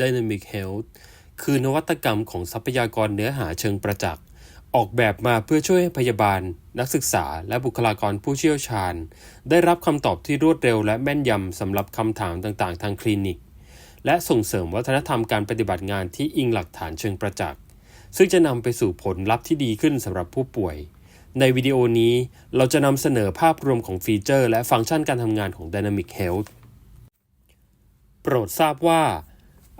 Dynamic Health คือนวัตกรรมของทรัพยากรเนื้อหาเชิงประจักษ์ ออกแบบมาเพื่อช่วยให้พยาบาล นักศึกษา และบุคลากรผู้เชี่ยวชาญ ได้รับคำตอบที่รวดเร็วและแม่นยำสำหรับคำถามต่างๆ ทางคลินิก และส่งเสริมวัฒนธรรมการปฏิบัติงานที่อิงหลักฐานเชิงประจักษ์ ซึ่งจะนำไปสู่ผลลัพธ์ที่ดีขึ้นสำหรับผู้ป่วยในวิดีโอนี้เราจะนำเสนอภาพรวมของฟีเจอร์และฟังก์ชันการทำงานของ Dynamic Health โปรดทราบว่า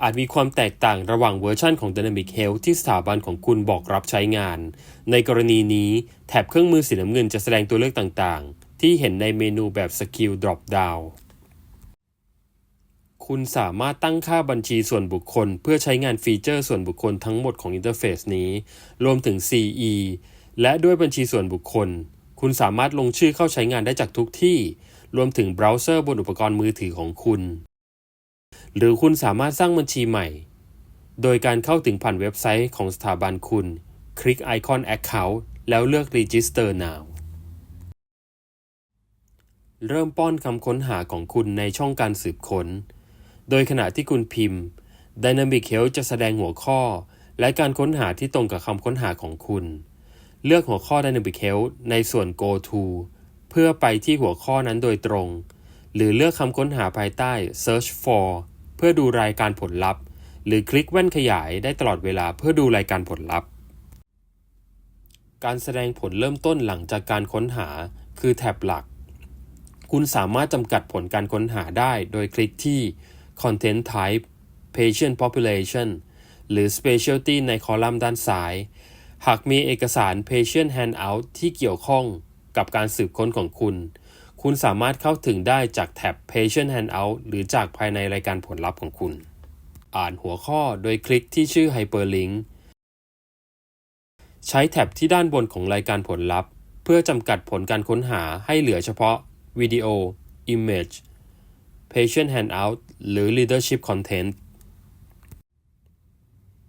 อาจมีความแตกต่างระหว่างเวอร์ชันของ Dynamic Health ที่สถาบันของคุณบอกรับใช้งาน ในกรณีนี้แถบเครื่องมือสีน้ำเงินจะแสดงตัวเลือกต่างๆ ที่เห็นในเมนูแบบ Skill Drop Down คุณสามารถตั้งค่าบัญชีส่วนบุคคล เพื่อใช้งานฟีเจอร์ส่วนบุคคลทั้งหมดของอินเทอร์เฟซนี้ รวมถึง CE และด้วยบัญชีส่วนบุคคล คุณสามารถลงชื่อเข้าใช้งานได้จากทุกที่ รวมถึงเบราว์เซอร์บนอุปกรณ์มือถือของคุณ หรือคุณสามารถสร้างบัญชีใหม่ โดยการเข้าถึงผ่านเว็บไซต์ของสถาบันคุณ คลิกไอคอน Account แล้วเลือก Register Now เริ่มป้อนคำค้นหาของคุณในช่องการสืบค้น โดยขณะที่คุณพิมพ์ Dynamic Health จะแสดงหัวข้อ และการค้นหาที่ตรงกับคำค้นหาของคุณ เลือกหัวข้อ Dynamic Health ในส่วน Go to เพื่อไปที่หัวข้อนั้นโดยตรง หรือเลือกคำค้นหาภายใต้ Search for เพื่อดูรายการผลลัพธ์ หรือคลิกแว่นขยายได้ตลอดเวลาเพื่อดูรายการผลลัพธ์ การแสดงผลเริ่มต้นหลังจากการค้นหา คือแท็บหลัก คุณสามารถจำกัดผลการค้นหาได้โดยคลิกที่ Content Type Patient Population หรือ Specialty ในคอลัมน์ด้านซ้าย หากมีเอกสาร Patient Handout ที่เกี่ยวข้องกับการสืบค้นของคุณ คุณสามารถเข้าถึงได้จากแท็บ Patient Handout หรือจากภายในรายการผลลัพธ์ของคุณ อ่านหัวข้อโดยคลิกที่ชื่อ Hyperlink ใช้แท็บที่ด้านบนของรายการผลลัพธ์ เพื่อจำกัดผลการค้นหาให้เหลือเฉพาะวิดีโอ Image Patient Handout หรือ Leadership Content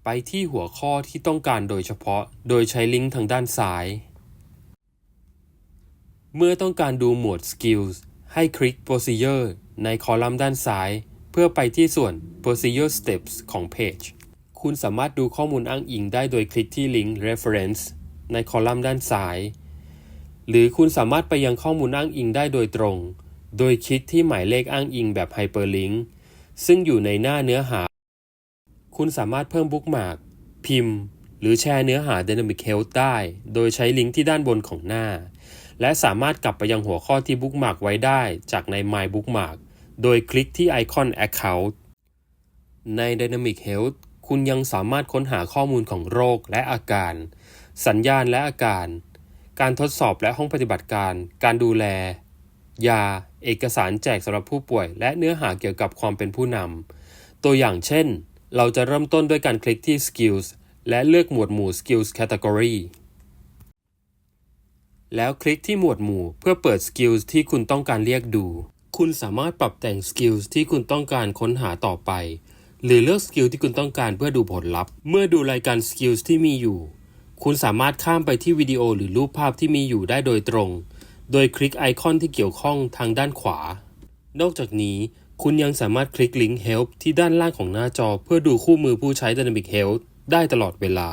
ไปที่หัวข้อที่ต้องการโดยเฉพาะ โดยใช้ลิงก์ทางด้านซ้าย เมื่อต้องการดูหมวด Skills ให้คลิก Procedure ในคอลัมน์ด้านซ้าย เพื่อไปที่ส่วน Procedure Steps ของเพจคุณสามารถดูข้อมูลอ้างอิงได้โดยคลิกที่ลิงก์ Reference ในคอลัมน์ด้านซ้าย หรือคุณสามารถไปยังข้อมูลอ้างอิงได้โดยตรง โดยคลิกที่หมายเลขอ้างอิงแบบ Hyperlink ซึ่งอยู่ในหน้าเนื้อหา คุณสามารถเพิ่มบุ๊กมาร์กพิมพ์ หรือแชร์เนื้อหา Dynamic Health ได้ โดยใช้ลิงก์ที่ด้านบนของหน้า และสามารถกลับไปยังหัวข้อที่บุ๊กมาร์กไว้ได้จากใน My Bookmark โดยคลิกที่ไอคอน Account ใน Dynamic Health คุณยังสามารถค้นหาข้อมูลของโรคและอาการ สัญญาณและอาการ การทดสอบและห้องปฏิบัติการ การดูแล ยา เอกสารแจกสำหรับผู้ป่วย และเนื้อหาเกี่ยวกับความเป็นผู้นำ ตัวอย่างเช่น เราจะเริ่มต้นด้วยการคลิกที่ Skills และเลือกหมวดหมู่ Skills Category แล้วคลิกที่หมวดหมู่เพื่อเปิด Skills ที่คุณต้องการเรียกดู คุณสามารถปรับแต่ง Skills ที่คุณต้องการค้นหาต่อไป หรือเลือก Skill ที่คุณต้องการเพื่อดูผลลัพธ์ เมื่อดูรายการ Skills ที่มีอยู่ คุณสามารถข้ามไปที่วิดีโอหรือรูปภาพที่มีอยู่ได้โดยตรง โดยคลิกไอคอนที่เกี่ยวข้องทางด้านขวา นอกจากนี้คุณยังสามารถคลิกลิงก์ Help ที่ด้านล่างของหน้าจอเพื่อดูคู่มือผู้ใช้ Dynamic Health ได้ตลอดเวลา